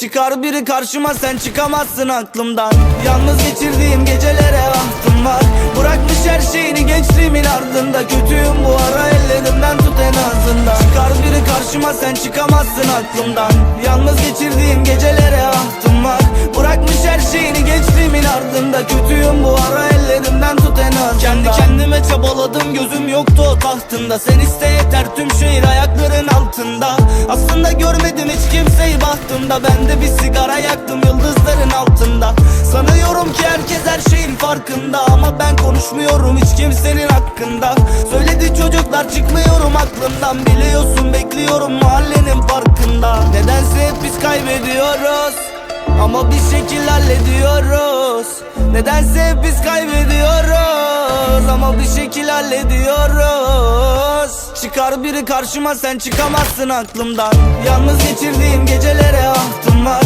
Çıkar biri karşıma sen çıkamazsın aklımdan. Yalnız geçirdiğim gecelere ahtım var. Bırakmış her şeyini gençliğimin ardında. Kötüyüm bu ara ellerimden tut en azından. Çıkar biri karşıma sen çıkamazsın aklımdan. Yalnız geçirdiğim gecelere ahtım var. Bırakmış her şeyini gençliğimin ardında. Kötüyüm bu ara ellerimden tut en azından. Kendi kendime çabaladım gözüm yoktu o tahtında. Sen iste yeter tüm şehir ayakların altında. Aslında görmedim hiç kimseyi bahtımda Ben de bir sigara yaktım yıldızların altında. Sanıyorum ki herkes her şeyin farkında Ama ben konuşmuyorum hiç kimsenin hakkında. Söyledi çocuklar çıkmıyorum aklımdan. Biliyorsun bekliyorum mahallenin farkında. Nedense hep biz kaybediyoruz ama bir şekil hallediyoruz. Nedense hep biz kaybediyoruz Ama bir şekil hallediyoruz Çıkar biri karşıma sen çıkamazsın aklımdan. Yalnız geçirdiğim gecelere ah